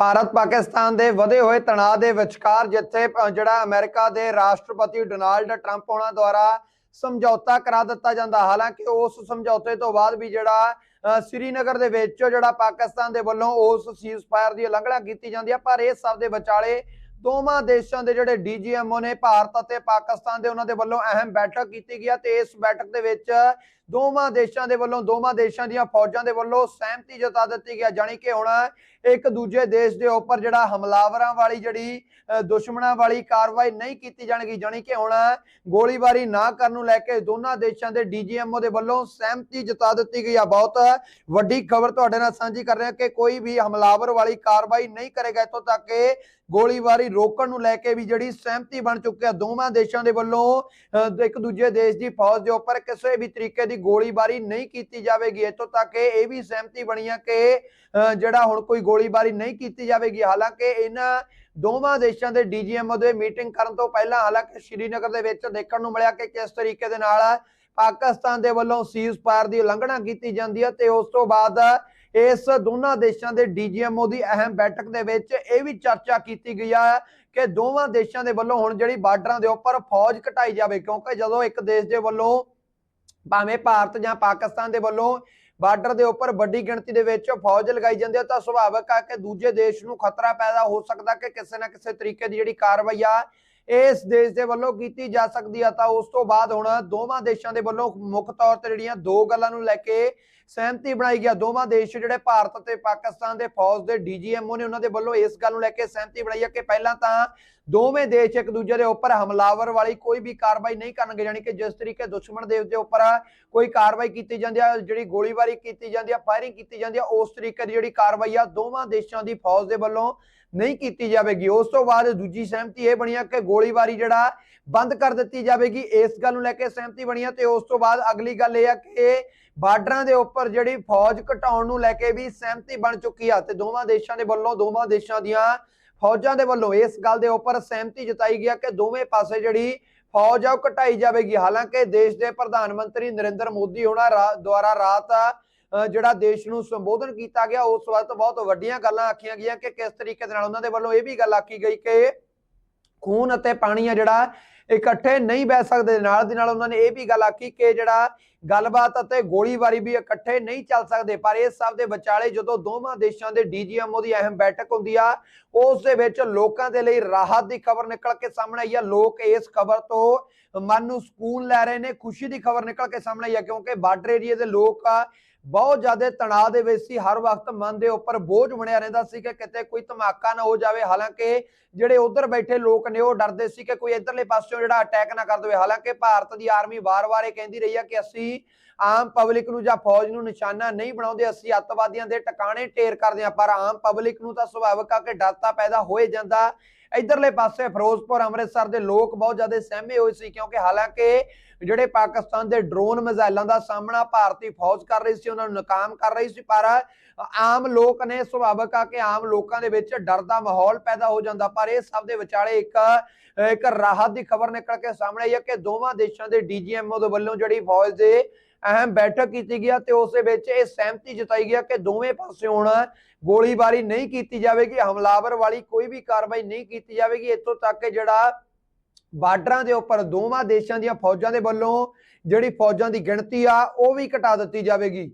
ਭਾਰਤ ਪਾਕਿਸਤਾਨ ਦੇ ਵਧੇ ਹੋਏ ਤਣਾਅ ਦੇ ਵਿਚਕਾਰ ਜਿੱਥੇ ਜਿਹੜਾ ਅਮਰੀਕਾ ਦੇ ਰਾਸ਼ਟਰਪਤੀ ਡੋਨਾਲਡ ਟਰੰਪ ਉਹਨਾਂ ਦੁਆਰਾ ਸਮਝੌਤਾ ਕਰਾ ਦਿੱਤਾ ਜਾਂਦਾ ਹਾਲਾਂਕਿ ਉਸ ਸਮਝੌਤੇ ਤੋਂ ਬਾਅਦ ਵੀ ਜਿਹੜਾ ਅ, ਸ੍ਰੀਨਗਰ ਦੇ ਵਿੱਚ ਜਿਹੜਾ ਪਾਕਿਸਤਾਨ ਦੇ ਵੱਲੋਂ ਉਸ ਸੀਜ਼ਫਾਇਰ ਦੀ ਉਲੰਘਣਾ ਕੀਤੀ ਜਾਂਦੀ ਹੈ ਪਰ ਇਹ ਸਭ ਦੇ ਵਿਚਾਲੇ ਦੋਵਾਂ ਦੇਸ਼ਾਂ ਦੇ ਜਿਹੜੇ ਡੀਜੀਐਮਓ ਨੇ, ਭਾਰਤ ਅਤੇ ਪਾਕਿਸਤਾਨ ਦੇ, ਉਹਨਾਂ ਦੇ ਵੱਲੋਂ ਅਹਿਮ ਬੈਠਕ ਕੀਤੀ ਗਈ ਤੇ ਇਸ ਬੈਠਕ ਦੇ ਵਿੱਚ ਦੋਵਾਂ ਦੇਸ਼ਾਂ ਦੇ ਵੱਲੋਂ, ਦੋਵਾਂ ਦੇਸ਼ਾਂ ਦੀਆਂ ਫੌਜਾਂ ਦੇ ਵੱਲੋਂ ਸਹਿਮਤੀ ਜਤਾ ਦਿੱਤੀ ਗਿਆ ਜਾਣੀ ਕਿ ਹੁਣ ਇੱਕ ਦੂਜੇ ਦੇਸ਼ ਦੇ ਉੱਪਰ ਜਿਹੜਾ ਹਮਲਾਵਰਾਂ ਵਾਲੀ ਜਿਹੜੀ ਦੁਸ਼ਮਣਾਂ ਵਾਲੀ ਕਾਰਵਾਈ ਨਹੀਂ ਕੀਤੀ ਜਾਣਗੀ, ਜਾਣੀ ਕਿ ਹੁਣ ਗੋਲੀਬਾਰੀ ਨਾ ਕਰਨ ਨੂੰ ਲੈ ਕੇ ਦੋਨਾਂ ਦੇਸ਼ਾਂ ਦੇ ਡੀਜੀਐਮਓ ਦੇ ਵੱਲੋਂ ਸਹਿਮਤੀ ਜਤਾ ਦਿੱਤੀ ਗਈ ਆ। ਬਹੁਤ ਵੱਡੀ ਖਬਰ ਤੁਹਾਡੇ ਨਾਲ ਸਾਂਝੀ ਕਰ ਰਹੇ ਹਾਂ ਕਿ ਕੋਈ ਵੀ ਹਮਲਾਵਰ ਵਾਲੀ ਕਾਰਵਾਈ ਨਹੀਂ ਕਰੇਗਾ ਇੱਥੋਂ ਤੱਕ ਕਿ ਗੋਲੀਬਾਰੀ ਰੋਕਣ ਨੂੰ ਲੈ ਕੇ ਵੀ ਜਿਹੜੀ ਸਹਿਮਤੀ ਬਣ ਚੁੱਕੀ ਹੈ ਦੋਵਾਂ ਦੇਸ਼ਾਂ ਦੇ ਵੱਲੋਂ ਇੱਕ ਦੂਜੇ ਦੇਸ਼ ਦੀ ਫੌਜ ਦੇ ਉੱਪਰ ਕਿਸੇ ਵੀ ਤਰੀਕੇ ਦੀ ਗੋਲੀਬਾਰੀ ਨਹੀਂ ਕੀਤੀ ਜਾਵੇਗੀ। ਇੱਥੋਂ ਤੱਕ ਇਹ ਵੀ ਸਹਿਮਤੀ ਬਣੀ ਹੈ ਕਿ ਜਿਹੜਾ ਹੁਣ ਕੋਈ ਗੋਲੀਬਾਰੀ ਨਹੀਂ ਕੀਤੀ ਜਾਵੇਗੀ। ਹਾਲਾਂਕਿ ਇਹਨਾਂ ਦੋਵਾਂ ਦੇਸ਼ਾਂ ਦੇ ਡੀਜੀਐਮਓ ਦੇ ਮੀਟਿੰਗ ਕਰਨ ਤੋਂ ਪਹਿਲਾਂ ਹਾਲਾਂਕਿ ਸ਼੍ਰੀਨਗਰ ਦੇ ਵਿੱਚ ਦੇਖਣ ਨੂੰ ਮਿਲਿਆ ਕਿ ਕਿਸ ਤਰੀਕੇ ਦੇ ਨਾਲ ਪਾਕਿਸਤਾਨ ਦੇ ਵੱਲੋਂ ਸੀਜ਼ਫਾਇਰ ਦੀ ਉਲੰਘਣਾ ਕੀਤੀ ਜਾਂਦੀ ਹੈ ਤੇ ਉਸ ਤੋਂ ਬਾਅਦ ਇਸ ਦੋਨਾਂ ਦੇਸ਼ਾਂ ਦੇ ਡੀਜੀਐਮਓ ਦੀ ਅਹਿਮ ਬੈਠਕ ਦੇ ਵਿੱਚ ਇਹ ਵੀ ਚਰਚਾ ਕੀਤੀ ਗਈ ਹੈ ਕਿ ਦੋਵਾਂ ਦੇਸ਼ਾਂ ਦੇ ਵੱਲੋਂ ਹੁਣ ਜਿਹੜੀ ਬਾਰਡਰਾਂ ਦੇ ਉੱਪਰ ਫੌਜ ਘਟਾਈ ਜਾਵੇ, ਕਿਉਂਕਿ ਜਦੋਂ ਇੱਕ ਦੇਸ਼ ਦੇ ਵੱਲੋਂ ਭਾਵੇਂ ਭਾਰਤ ਜਾਂ ਪਾਕਿਸਤਾਨ ਦੇ ਵੱਲੋਂ ਬਾਰਡਰ ਦੇ ਉੱਪਰ ਵੱਡੀ ਗਿਣਤੀ ਦੇ ਵਿੱਚ ਫੌਜ ਲਗਾਈ ਜਾਂਦੀ ਹੈ ਤਾਂ ਸੁਭਾਵਿਕ ਆ ਕਿ ਦੂਜੇ ਦੇਸ਼ ਨੂੰ ਖਤਰਾ ਪੈਦਾ ਹੋ ਸਕਦਾ ਕਿ ਕਿਸੇ ਨਾ ਕਿਸੇ ਤਰੀਕੇ ਦੀ ਜਿਹੜੀ ਕਾਰਵਾਈ ਆ ਇਸ ਦੇਸ਼ ਦੇ ਵੱਲੋਂ ਕੀਤੀ ਜਾ ਸਕਦੀ ਆ। ਤਾਂ ਉਸ ਤੋਂ ਬਾਅਦ ਹੁਣ ਦੋਵਾਂ ਦੇਸ਼ਾਂ ਦੇ ਵੱਲੋਂ ਮੁੱਖ ਤੌਰ ਤੇ ਜਿਹੜੀਆਂ ਦੋ ਗੱਲਾਂ ਨੂੰ ਲੈ ਕੇ ਸਹਿਮਤੀ ਬਣਾਈ ਗਿਆ। ਦੋਵਾਂ ਦੇਸ਼ ਜਿਹੜੇ ਭਾਰਤ ਅਤੇ ਪਾਕਿਸਤਾਨ ਦੇ ਫੌਜ ਦੇ ਡੀਜੀਐਮਓ ਨੇ ਉਹਨਾਂ ਦੇ ਵੱਲੋਂ ਇਸ ਗੱਲ ਨੂੰ ਲੈ ਕੇ ਸਹਿਮਤੀ ਬਣਾਈ ਹੈ ਕਿ ਪਹਿਲਾਂ ਤਾਂ ਦੋਵੇਂ ਦੇਸ਼ ਇੱਕ ਦੂਜੇ ਦੇ ਉੱਪਰ ਹਮਲਾਵਰ ਵਾਲੀ ਕੋਈ ਵੀ ਕਾਰਵਾਈ ਨਹੀਂ ਕਰਨਗੇ। ਯਾਨੀ ਕਿ ਜਿਸ ਤਰੀਕੇ ਦੁਸ਼ਮਣ ਦੇਸ਼ ਦੇ ਉੱਪਰ ਕੋਈ ਕਾਰਵਾਈ ਕੀਤੀ ਜਾਂਦੀ ਆ, ਜਿਹੜੀ ਗੋਲੀਬਾਰੀ ਕੀਤੀ ਜਾਂਦੀ ਆ, ਫਾਇਰਿੰਗ ਕੀਤੀ ਜਾਂਦੀ ਹੈ ਉਸ ਤਰੀਕੇ ਦੀ ਜਿਹੜੀ ਕਾਰਵਾਈ ਆ ਦੋਵਾਂ ਦੇਸ਼ਾਂ ਦੀ ਫੌਜ ਦੇ ਵੱਲੋਂ ਨਹੀਂ ਕੀਤੀ ਜਾਵੇਗੀ। ਉਸ ਤੋਂ ਬਾਅਦ ਦੂਜੀ ਸਹਿਮਤੀ ਇਹ ਬਣੀ ਆ ਕਿ ਗੋਲੀਬਾਰੀ ਜਿਹੜਾ ਬੰਦ ਕਰ ਦਿੱਤੀ ਜਾਵੇਗੀ। ਇਸ ਗੱਲ ਨੂੰ ਲੈ ਕੇ ਸਹਿਮਤੀ ਬਣੀ ਹੈ ਤੇ ਉਸ ਤੋਂ ਬਾਅਦ ਅਗਲੀ ਗੱਲ ਇਹ ਆ ਕਿ ਬਾਰਡਰਾਂ ਦੇ ਉੱਪਰ ਜਿਹੜੀ ਫੌਜ ਘਟਾਉਣ ਨੂੰ ਲੈ ਕੇ ਵੀ ਸਹਿਮਤੀ ਬਣ ਚੁੱਕੀ ਆ ਤੇ ਦੋਵਾਂ ਦੇਸ਼ਾਂ ਦੇ ਵੱਲੋਂ, ਦੋਵਾਂ ਦੇਸ਼ਾਂ ਦੀਆਂ ਫੌਜਾਂ ਦੇ ਵੱਲੋਂ ਇਸ ਗੱਲ ਦੇ ਉੱਪਰ ਸਹਿਮਤੀ ਜਤਾਈ ਗਿਆ ਕਿ ਦੋਵੇਂ ਪਾਸੇ ਜਿਹੜੀ ਫੌਜ ਆ ਉਹ ਘਟਾਈ ਜਾਵੇਗੀ। ਹਾਲਾਂਕਿ ਦੇਸ਼ ਦੇ ਪ੍ਰਧਾਨ ਮੰਤਰੀ ਨਰਿੰਦਰ ਮੋਦੀ ਹੋਣਾ ਦੁਆਰਾ ਰਾਤ ਜਿਹੜਾ ਦੇਸ਼ ਨੂੰ ਸੰਬੋਧਨ ਕੀਤਾ ਗਿਆ, ਉਸ ਵਕਤ ਬਹੁਤ ਵੱਡੀਆਂ ਗੱਲਾਂ ਆਖੀਆਂ ਗਈਆਂ ਕਿ ਕਿਸ ਤਰੀਕੇ ਦੇ ਨਾਲ ਉਹਨਾਂ ਦੇ ਵੱਲੋਂ ਇਹ ਵੀ ਗੱਲ ਆਖੀ ਗਈ ਕਿ ਖੂਨ ਅਤੇ ਪਾਣੀ ਆ ਜਿਹੜਾ ਇਕੱਠੇ ਨਹੀਂ ਬਹਿ ਸਕਦੇ। ਨਾਲ ਦੀ ਨਾਲ ਉਹਨਾਂ ਨੇ ਇਹ ਵੀ ਗੱਲ ਆਖੀ ਕਿ ਜਿਹੜਾ ਗੱਲਬਾਤ ਅਤੇ ਗੋਲੀਬਾਰੀ ਵੀ ਇਕੱਠੇ ਨਹੀਂ ਚੱਲ ਸਕਦੇ, ਪਰ ਇਸ ਸਭ ਦੇ ਵਿਚਾਲੇ ਜਦੋਂ ਦੋਵਾਂ ਦੇਸ਼ਾਂ ਦੇ ਡੀਜੀਐਮਓ ਦੀ ਅਹਿਮ ਬੈਠਕ ਹੁੰਦੀ ਆ, ਉਸ ਦੇ ਵਿੱਚ ਲੋਕਾਂ ਦੇ ਲਈ ਰਾਹਤ ਦੀ ਖਬਰ ਨਿਕਲ ਕੇ ਸਾਹਮਣੇ ਆਈ ਆ। ਲੋਕ ਇਸ ਖਬਰ ਤੋਂ ਮਨ ਨੂੰ ਸਕੂਨ ਲੈ ਰਹੇ ਨੇ, ਖੁਸ਼ੀ ਦੀ ਖਬਰ ਨਿਕਲ ਕੇ ਸਾਹਮਣੇ ਆਈ ਆ, ਕਿਉਂਕਿ ਬਾਰਡਰ ਏਰੀਏ ਦੇ ਲੋਕ ਬਹੁਤ ਜ਼ਿਆਦਾ ਤਣਾਅ ਦੇ ਵਿੱਚ ਸੀ। ਹਰ ਵਕਤ ਮਨ ਦੇ ਉੱਪਰ ਬੋਝ ਬਣਿਆ ਰਹਿੰਦਾ ਸੀ ਕਿ ਕਿਤੇ ਕੋਈ ਧਮਾਕਾ ਨਾ ਹੋ ਜਾਵੇ। ਹਾਲਾਂਕਿ ਜਿਹੜੇ ਉਧਰ ਬੈਠੇ ਲੋਕ ਨੇ, ਉਹ ਡਰਦੇ ਸੀ ਕਿ ਕੋਈ ਇਧਰਲੇ ਪਾਸਿਓਂ ਜਿਹੜਾ ਅਟੈਕ ਨਾ ਕਰ ਦੇਵੇ। ਹਾਲਾਂਕਿ ਭਾਰਤ ਦੀ ਆਰਮੀ ਵਾਰ-ਵਾਰ ਇਹ ਕਹਿੰਦੀ ਰਹੀ ਆ ਕਿ ਅਸੀਂ ਆਮ ਪਬਲਿਕ ਨੂੰ ਜਾਂ ਫੌਜ ਨੂੰ ਨਿਸ਼ਾਨਾ ਨਹੀਂ ਬਣਾਉਂਦੇ, ਅਸੀਂ ਅੱਤਵਾਦੀਆਂ ਦੇ ਟਿਕਾਣੇ ਢੇਰ ਕਰਦੇ ਆ ਪਰ ਆਮ ਪਬਲਿਕ ਨੂੰ ਤਾਂ ਸੁਭਾਵਿਕ ਆ ਕਿ ਡਰ ਤਾਂ ਪੈਦਾ ਹੋਏ ਜਾਂਦਾ। ਇਧਰਲੇ ਪਾਸੇ ਫਿਰੋਜ਼ਪੁਰ, ਅੰਮ੍ਰਿਤਸਰ ਦੇ ਲੋਕ ਬਹੁਤ ਜ਼ਿਆਦਾ ਸਹਿਮੇ ਹੋਏ ਸੀ ਕਿਉਂਕਿ ਹਾਲਾਂਕਿ ਜਿਹੜੇ ਪਾਕਿਸਤਾਨ ਦੇ ਡਰੋਨ ਮਿਜ਼ਾਈਲਾਂ ਦਾ ਸਾਹਮਣਾ ਭਾਰਤੀ ਫੌਜ ਕਰ ਰਹੀ ਸੀ, ਉਹਨਾਂ ਨੂੰ ਨਾਕਾਮ ਕਰ ਰਹੀ ਸੀ, ਪਰ ਆਮ ਲੋਕ ਨੇ ਸੁਭਾਵਿਕ ਆ ਕਿ ਆਮ ਲੋਕਾਂ ਦੇ ਵਿੱਚ ਡਰ ਦਾ ਮਾਹੌਲ ਪੈਦਾ ਹੋ ਜਾਂਦਾ, ਪਰ ਇਹ ਸਭ ਦੇ ਵਿਚਾਲੇ ਇੱਕ ਇੱਕ ਰਾਹਤ ਦੀ ਖਬਰ ਨਿਕਲ ਕੇ ਸਾਹਮਣੇ ਆਈ ਹੈ ਕਿ ਦੋਵਾਂ ਦੇਸ਼ਾਂ ਦੇ ਡੀਜੀਐਮਓ ਦੇ ਵੱਲੋਂ ਜਿਹੜੀ ਫੌਜ ਦੇ ਅਹਿਮ ਬੈਠਕ ਕੀਤੀ ਗਿਆ ਤੇ ਉਸ ਦੇ ਵਿੱਚ ਇਹ ਸਹਿਮਤੀ ਜਤਾਈ ਗਿਆ ਕਿ ਦੋਵੇਂ ਪਾਸੇ ਹੁਣ ਗੋਲੀਬਾਰੀ ਨਹੀਂ ਕੀਤੀ ਜਾਵੇਗੀ, ਹਮਲਾਵਰ ਵਾਲੀ ਕੋਈ ਵੀ ਕਾਰਵਾਈ ਨਹੀਂ ਕੀਤੀ ਜਾਵੇਗੀ। ਇੱਥੋਂ ਤੱਕ ਕਿ ਜਿਹੜਾ ਬਾਰਡਰਾਂ ਦੇ ਉੱਪਰ ਦੋਵਾਂ ਦੇਸ਼ਾਂ ਦੀਆਂ ਫੌਜਾਂ ਦੇ ਵੱਲੋਂ ਜਿਹੜੀ ਫੌਜਾਂ ਦੀ ਗਿਣਤੀ ਆ, ਉਹ ਵੀ ਘਟਾ ਦਿੱਤੀ ਜਾਵੇਗੀ।